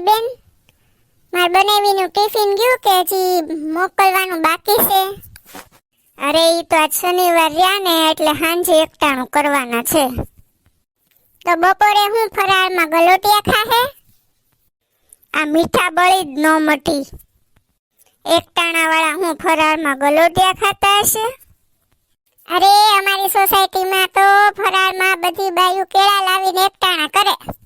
બેન, માર બનાવીનું ટિફિન ગયું કે હજી મોકલવાનું બાકી છે? અરે એ તો આજ શનિવાર રહ્યા ને, એટલે સાંજે એકટાણું કરવાના છે. તો બપોરે હું ફરાળમાં ગલોટિયા ખાહે? આ મીઠા બળી જ ન મટી. એકટાણા વાળા હું ફરાળમાં ગલોટિયા ખાતા હશે? અરે, અમારી સોસાયટીમાં તો ફરાળમાં બધી બાયું કેળા લાવીને એકટાણા કરે.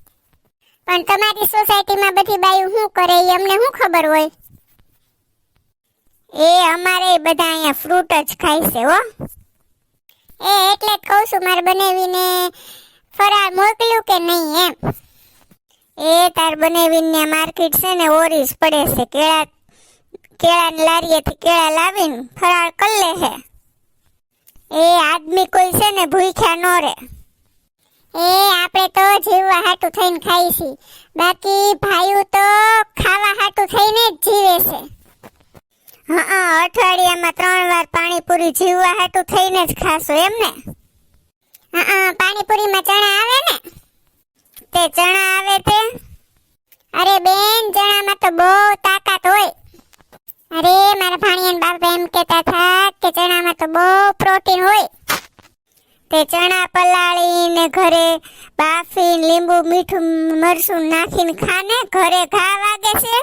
પણ તમારી સોસાયટીમાં બધી બાયું શું કરે એ અમને શું ખબર હોય? એ અમારે બધા અહીંયા ફ્રૂટ જ ખાય છે, હો. એ એટલે જ કહું છું, મારે બનાવીને ફરાળ મોકલ્યું કે નહીં એમ? એ તાર બનાવીને માર્કેટ છે ને ઓરીસ પડે છે, કેળા, કેળાની લારીએથી કેળા લાવીને ફરાળ કરી લે હે એ આદમી કોઈ છે ને, ભૂખ્યા ન રહે. એ આપણે તો જીવવા હાટું થઈને ખાઈ છી. બાકી ભાઈઓ તો ખાવા હાટું થઈને જ જીવે છે. હા અઠવાડિયામાં ત્રણ વાર પાણીપુરી જીવવા હાટું થઈને જ ખાશો એમ ને? હા પાણીપુરીમાં ચણા આવે ને? તે ચણા આવે તે? અરે બેન ચણામાં તો બહુ તાકાત હોય. અરે મારા ભાણિયાના બાપા એમ કહેતા હતા કે ચણામાં તો બહુ પ્રોટીન હોય. તે ચણા પલાળીને ઘરે બાફીને લીંબુ મીઠું મરચું નાખીને ખાને ઘરે ઘા વાગે છે.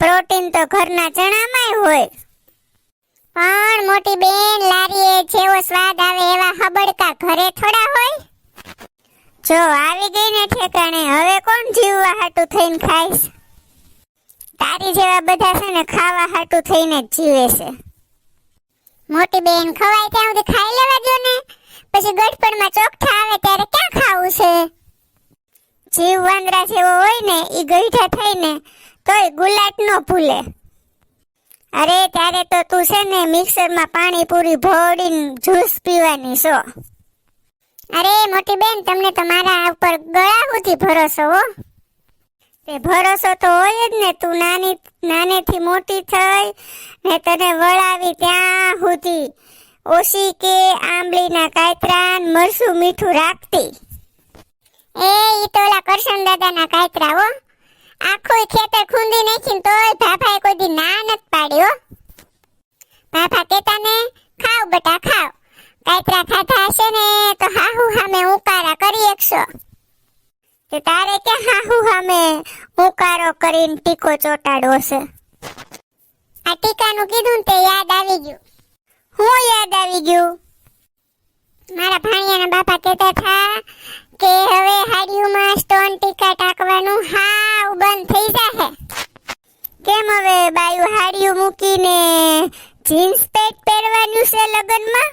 પ્રોટીન તો ઘરના ચણામાંય હોય. પણ મોટી બેન લારીએ જેવો સ્વાદ આવે એવા હબડકા ઘરે થોડા હોય. જો આવી ગઈ ને ઠેકાણે હવે કોણ જીવવા હાટું થઈને ખાઈશ તારી જેવા બધા છે ને ખાવા હાટું થઈને જ જીવે છે. મોટી બેન ખવાય ત્યાં સુધી ખાઈ લેવા જો ને. પછી ગઢપણમાં ચોકઠા આવે ત્યારે ક્યાં ખાવું છે? જીવ વાંદરા જેવો હોય ને એ ગઈઠા થઈને તોય ગુલાટ ન ભૂલે અરે ત્યારે તો તું છે ને, મિક્સરમાં પાણી પૂરી ભોળીને જ્યુસ પીવાની છો. અરે મોટી બેન, તમને તમારા ઉપર ગળા સુધી ભરોસો હો. તે ભરોસો તો હોય જ ને, તું નાની, નાનેથી મોટી થઈ ને તને વળાવી ત્યાં સુધી ઓછી કે આંબલીના કાયતરા મરસું મીઠું રાખતી. એ ઈ તો ઓલા કરશન દાદાના કાયતરા હો. આખું ખેતર ખૂંદી નાખીને તોય ભાભાએ કોઈ દી ના નત પાડ્યો ભાભા કહેતા ને, ખાવ બટા, ખાવ. કાયતરા ખાધા હશે ને, તો હાહુ હામે ઉકારા કરી એકશો તે તારે કે હાહુ હામે પુકારો કરીને ટીકો ચોટાડો છે. આ ટીકાનું કીધું તે યાદ આવી ગયું. હું યાદ આવી ગયું? મારા ભાણિયાના બાપા કહેતા હતા કે હવે હાડીઓમાં સ્ટોન ટીકા ટાકવાનું હાવ બંધ થઈ જાહે. કેમ હવે બાયું હાડીઓ મૂકીને જીન્સ પેન્ટ પહેરવાનું છે લગ્નમાં?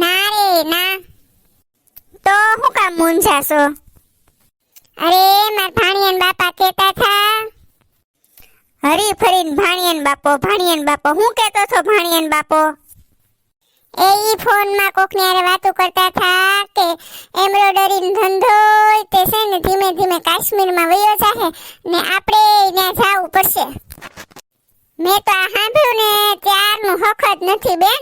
ના રે, ના. તો હું કામ મૂંઝાશો? અરે માર ભાણિયન બાપા કેતા થા. હરી ફરીન ભાણિયન બાપો ભાણિયન બાપો. હું કેતો છો ભાણિયન બાપો? એ ઈ ફોનમાં કોકની આરે વાતો કરતા થા કે એમ્બ્રોઇડરી ધંધો તે છે ને ધીમે ધીમે કાશ્મીરમાં વયો જાહે ને આપણે ત્યાં જાવું પડશે. મેં તો આ સાંભળ્યું ને ત્યારનું હખત નથી બેન.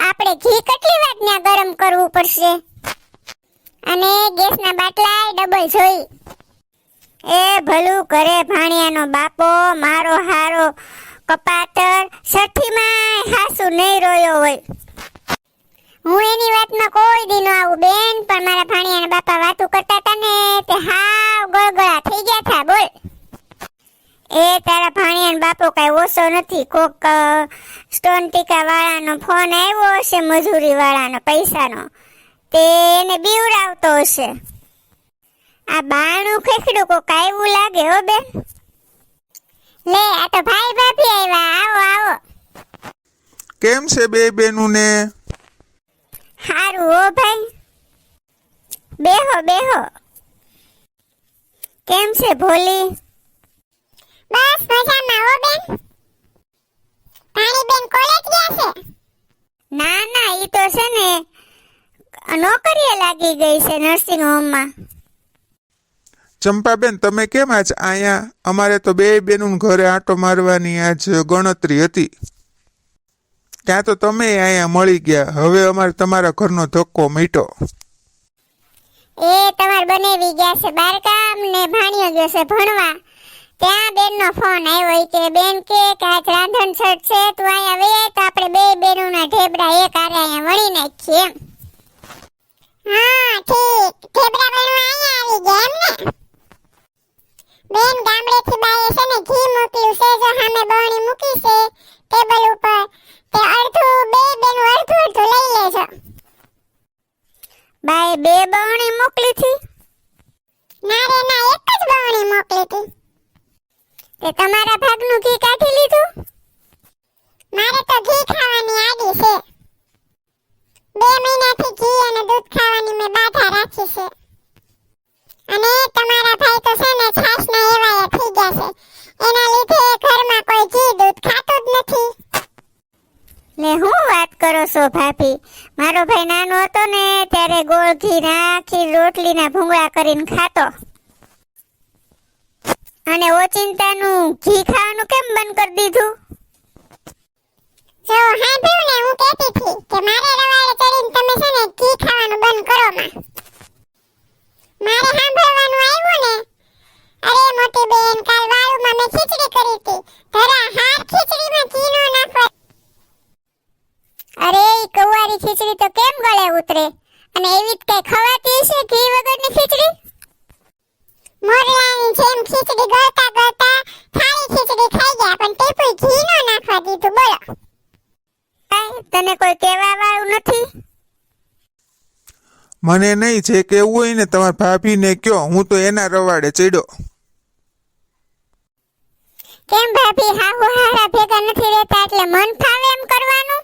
આપણે ઘી કેટલી વાર ત્યાં ગરમ કરવું પડશે? અને ગેસના બાટલા ડબલ જોઈ. એ ભલું કરે ભાણિયાનો બાપો, મારો હારો કપાતર છઠ્ઠીમાં હાસુ નહીં રોયો હોય. હું એની વાતમાં કોઈ દીનો આવું બેન, પણ મારા ભાણિયાના બાપા વાતું કરતા હતા ને, તે હાવ ગળગળા થઈ ગયા હતા બોલ. એ તારા ભાણિયાનો બાપો કઈ ઓછો નથી, કોક સ્ટોન ટીકા વાળાનો ફોન આવ્યો હશે મજૂરી વાળાનો પૈસાનો. તે એને બીવડાવતો હશે. આ બાણું ખેખડું કોક આવ્યું લાગે હો બેન. લે આ તો ભાઈ ભાભી આવ્યા. આવો આવો. કેમ છે બે બેનું ને હારું હો ભાઈ. બેહો બેહો. કેમ છે ભોલી? બસ મજામાં હો બેન. તારી બેન કોલેજ ગયા છે? ના ના ઈ તો છે ને નોકરીએ લાગી ગઈ છે નર્સિંગ હોમમાં ચંપાબેન તમે કેમ આજ અહીંયા? અમારે તો બે બેનું ઘરે આંટો મારવાની આજ ગણતરી હતી. ત્યાં તો તમે અહીંયા મળી ગયા. હવે અમારે તમારા ઘરનો ધક્કો મીટો. એ તમાર બનેવી ગયા છે બારકામ ને ભાણ્યો ગયો છે ભણવા. ત્યાં બેનનો ફોન આવ્યો કે બેન કે કે આજ રાંધણ છઠ છે તું અહીંયા વે તો આપણે બે બેનોના ઢેબડા એક આરે અહીંયા વળી નાખીએ. એમ. હા ઠીક. ઢેબરા બનવા અહીંયા આવી ગયા એમ ને? બેન ગામડેથી બાએ છે ને ઘી મોકલ્યું છે જો સામે બરણી મૂકી છે ટેબલ ઉપર. તે અડધું બે બેનું અડધું અડધું લઈ લેજો. બાએ બે બરણી મોકલી હતી? ના રે ના એક જ બરણી મોકલી હતી. તે તમારા ભાગનું ઘી કાઢી લીધું મારે તો ઘી ખાવાની આદી છે બે મહિનાથી ઘી અને દૂધ ખાવાની મેં બાધા રાખી છે અને તમારા ભાઈ તો છે ને છાશના એવાય થઈ ગયા છે એના લીધે ઘરમાં કોઈ ઘી દૂધ ખાતું જ નથી ને હું વાત કરો છો ભાભી મારો ભાઈ નાનો હતો ને, ત્યારે ગોળ ઘી નાખી રોટલીના ભૂંગળા કરીને ખાતો. અને ઓચિંતાનું ઘી ખાવાનું કેમ બંધ કરી દીધું? જો, સાંભળ્યું ને, હું કહેતી હતી કે મારે રવાડે ચડીને તમે છે ને ઘી ખાવાનું બંધ કરો માં. મારે સાંભળવાનું આવ્યું ને અરે મોટી બેન કાલ વાળુમાં મેં ખીચડી કરી હતી ધરા હાર ખીચડીમાં ઘી નો નાખવા અરે ઈ કુંવારી ખીચડી તો કેમ ગળે ઉતરે અને એવી જ કઈ ખવાતી હશે ઘી વગરની ખીચડી મોરલાની જેમ ખીચડી ગળતા ગળતા થાળી ખીચડી ખાઈ ગયા પણ તે કોઈ ઘી નો નાખવા દીધું બોલો કાંઈ તને કોઈ કહેવા વાળું નથી? મને નહીં જે કેવું હોય ને તમારા ભાભીને કયો હું તો એના રવાડે ચડ્યો. કેમ ભાભી હાહુ હારા ભેગા નથી રહેતા એટલે મન ફાવે એમ કરવાનું?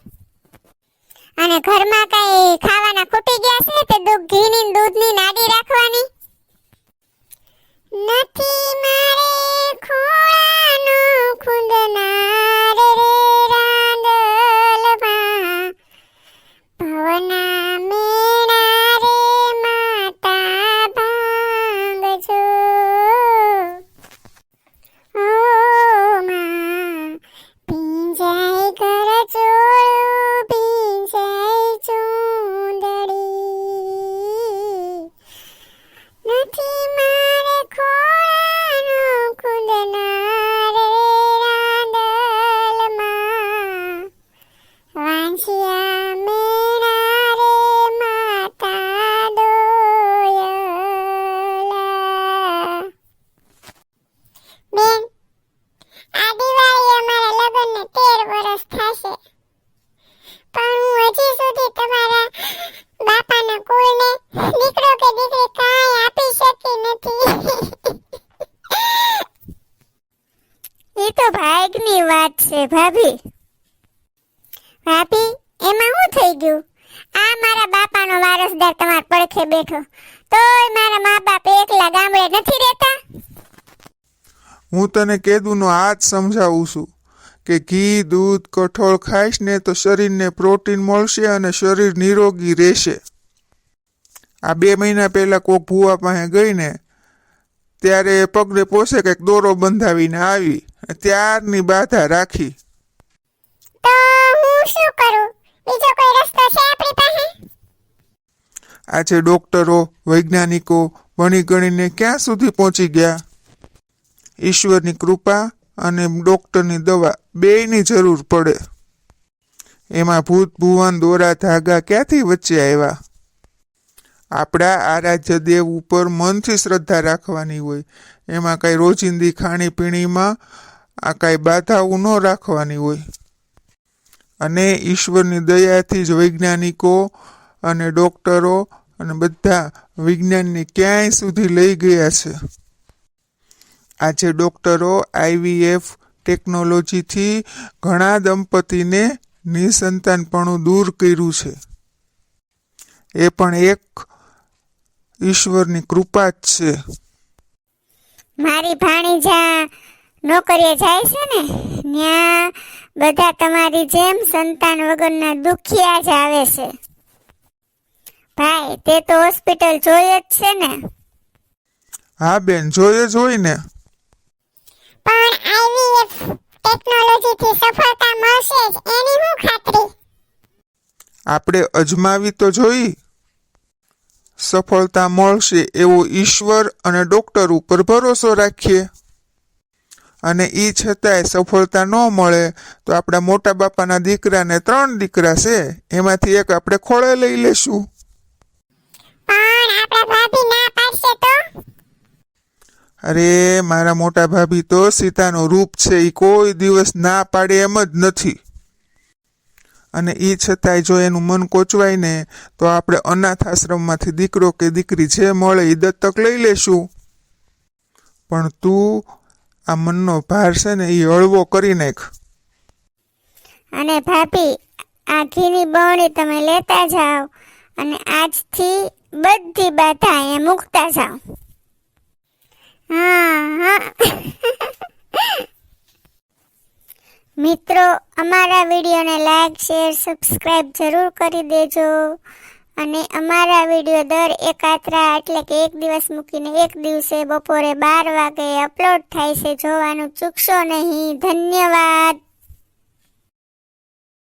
અને ઘરમાં કઈ ખાવાના ખૂટી ગયા છે તે દૂધ ઘીની ને ભાગની વાત છે, ભાભી. ભાભી, એમાં શું થઈ ગયું? આ મારા બાપાનો વારસદાર તમારા પડખે બેઠો. તોય મારા મા બાપ એકલા ગામડે નથી રહેતા? હું તને કેદુનો આ જ સમજાવું છું કે ઘી, દૂધ, કઠોળ ખાઈશ ને તો શરીરને પ્રોટીન મળશે અને શરીર નિરોગી રહેશે. આ બે મહિના પહેલાં કોક ભૂવા પાસે ગઈ ને ત્યારે પગને પોસે કંઈક દોરો બંધાવીને આવી. ત્યારની બાધા રાખી. તો હું શું કરું? બીજો કોઈ રસ્તો છે આપણી પાસે? આજે ડોક્ટરો વૈજ્ઞાનિકો ભણી ગણીને ક્યાં સુધી પહોંચી ગયા? ઈશ્વરની કૃપા અને ડોક્ટરની દવા બેયની જરૂર પડે. એમાં ભૂત ભુવન દોરા ધાગા ક્યાંથી વચ્ચે આવ્યા? આપણા આરાધ્ય દેવ ઉપર મનથી શ્રદ્ધા રાખવાની હોય. એમાં કંઈ રોજિંદી ખાણીપીણીમાં આ કાંઈ બાધાઓ ન રાખવાની હોય. અને ઈશ્વરની દયાથી જ વૈજ્ઞાનિકો અને ડોક્ટરો અને બધા વિજ્ઞાનને ક્યાંય સુધી લઈ ગયા છે. આજે ડોક્ટરો આઈવીએફ ટેકનોલોજીથી ઘણા દંપતીને નિસંતાનપણું દૂર કર્યું છે. એ પણ એક ઈશ્વરની કૃપા જ છે. મારી ભાણીજા નોકરીએ જાય છે ને ત્યાં બધા તમારી જેમ સંતાન વગરના દુખિયા જ આવે છે. ભાઈ તે તો હોસ્પિટલ જોઈએ જ છે ને. હા બેન જોઈએ જ હોય ને. પણ આઈવીએફ ટેકનોલોજીથી સફળતા મળશે જ એની હું ખાતરી? આપણે અજમાવી તો જોઈ. સફળતા મળશે એવો ઈશ્વર અને ડોક્ટર ઉપર ભરોસો રાખીએ. અને એ છતાંય સફળતા ન મળે તો આપણા મોટા બાપાના દીકરાને ત્રણ દીકરા છે એમાંથી એક આપણે ખોળે લઈ લેશું અરે મારા મોટા ભાભી તો સીતાનો રૂપ છે એ કોઈ દિવસ ના પાડે એમ જ નથી. અને એ છતાંય જો એનું મન કોચવાય ને તો આપણે અનાથ આશ્રમમાંથી દીકરો કે દીકરી જે મળે એ દત્તક લઈ લેશું. પણ તું આ મનનો ભાર છે ને એ હળવો કરી નાખ. અને ભાભી આ ઘીની બવણી તમે લેતા જાઓ અને આજથી બધી બાધા એ મૂકતા જાઓ. હા. મિત્રો, અમારા વિડીયોને લાઈક, શેર, સબસ્ક્રાઈબ જરૂર કરી દેજો. અને અમારા વીડિયો દર એકાત્રા એટલે કે એક દિવસ મૂકીને એક દિવસે બપોરે બાર વાગે અપલોડ થાય છે. જોવાનું ચૂકશો નહીં. ધન્યવાદ.